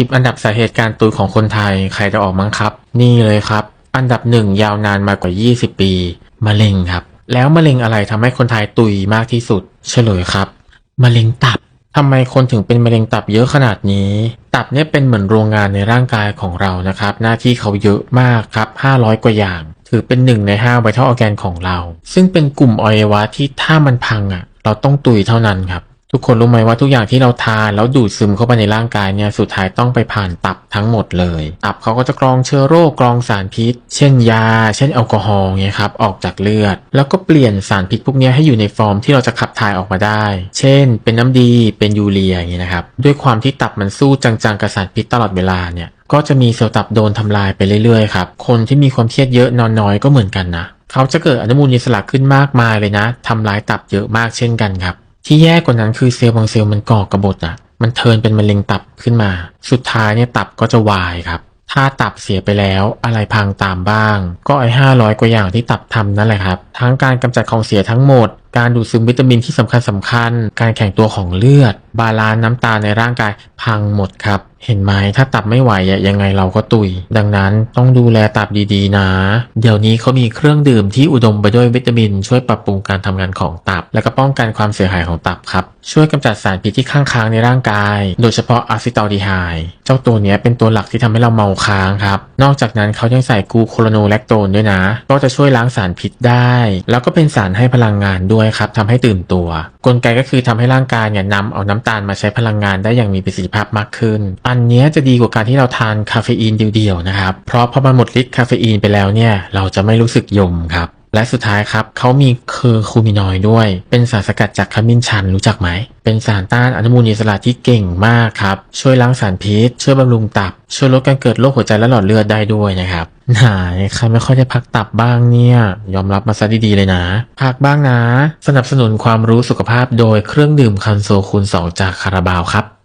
10 อันดับสาเหตุการตุยของคนไทยใครจะออกมั้งครับ นี่เลยครับ อันดับหนึ่งยาวนานมากว่า 20 ปีมะเร็งครับ แล้วมะเร็งอะไรทำให้คนไทยตุยมากที่สุด เฉลยครับมะเร็งตับทำไมคนถึงเป็นมะเร็งตับเยอะขนาดนี้ ตับเนี่ยเป็นเหมือนโรงงานในร่างกายของเรานะครับ หน้าที่เขาเยอะมากครับ 500 กว่าอย่าง ถือเป็นหนึ่งใน5ไวทัลออแกนของเรา ซึ่งเป็นกลุ่มอวัยวะที่ถ้ามันพังอะ เราต้องตุยเท่านั้นครับ ทุกคนรู้ไหมว่าทุกอย่างที่เราทานแล้วดูดซึมเข้าไปในร่างกายเนี่ยสุดท้ายต้องไปผ่านตับทั้งหมดเลย ตับเขาก็จะกรองเชื้อโรคกรองสารพิษ เช่นยา เช่นแอลกอฮอล์เนี่ยครับออกจากเลือด แล้วก็เปลี่ยนสารพิษพวกนี้ให้อยู่ในฟอร์มที่เราจะขับถ่ายออกมาได้ เช่น เป็นน้ำดีเป็นยูเรียอย่างเงี้ยนะครับด้วยความที่ตับมันสู้จังๆกับสารพิษตลอดเวลาเนี่ยก็จะมีเซลล์ตับโดนทำลายไปเรื่อยๆครับคนที่มีความเครียดเยอะนอนน้อยก็เหมือนกันนะเขาจะเกิดอนุมูลอิสระขึ้นมากมายเลยนะทำลายตับเยอะมากเช่นกันครับ ที่แย่กว่านั้นคือเซลล์บางเซลล์มันก่อกระบฏอะ มันเทินเป็นมะเร็งตับขึ้นมา สุดท้ายเนี่ยตับก็จะวายครับ ถ้าตับเสียไปแล้วอะไรพังตามบ้าง ก็ไอ้ห้าร้อยกว่าอย่างที่ตับทำนั่นแหละครับ ทั้งการกำจัดของเสียทั้งหมด การดูดซึมวิตามินที่สำคัญสำคัญ การแข่งตัวของเลือด บาลานซ์น้ำตาลในร่างกายพังหมดครับ เห็นไหมถ้าตับไม่ไหวยังไงเราก็ตุย ดังนั้นต้องดูแลตับดีๆนะ เดี๋ยวนี้เขามีเครื่องดื่มที่อุดมไปด้วยวิตามิน ช่วยปรับปรุงการทำงานของตับ และก็ป้องกันความเสียหายของตับครับ ช่วยกำจัดสารพิษที่ข้างค้างในร่างกาย โดยเฉพาะอะซิตาลดีไฮเจ้าตัวนี้เป็นตัวหลักที่ทำให้เราเมาค้างครับ นอกจากนั้นเขายังใส่กูโคโรโนแลคโตนด้วยนะ ก็จะช่วยล้างสารพิษได้ แล้วก็เป็นสารให้พลังงานด้วยยครับทำให้ตื่นตัว กลไกก็คือทำให้ร่างกายเนี่ยนำเอาน้ำตาลมาใช้พลังงานได้อย่างมีประสิทธิภาพมากขึ้น อันนี้จะดีกว่าการที่เราทานคาเฟอีนเดียวๆนะครับ เพราะพอมันหมดฤทธิ์คาเฟอีนไปแล้วเนี่ยเราจะไม่รู้สึกยมครับ และสุดท้ายครับเขามีเคอร์คูมินอยด์ด้วย เป็นสารสกัดจากขมิ้นชันรู้จักไหม เป็นสารต้านอนุมูลอิสระที่เก่งมากครับ ช่วยล้างสารพิษ ช่วยบำรุงตับ ช่วยลดการเกิดโรคหัวใจและหลอดเลือดได้ด้วยนะครับไหนใครไม่ค่อยได้พักตับบ้างเนี่ย ยอมรับมาซะดีๆเลยนะ พักบ้างนะ สนับสนุนความรู้สุขภาพโดยเครื่องดื่มคันโซคูณ2จากคาราบาวครับ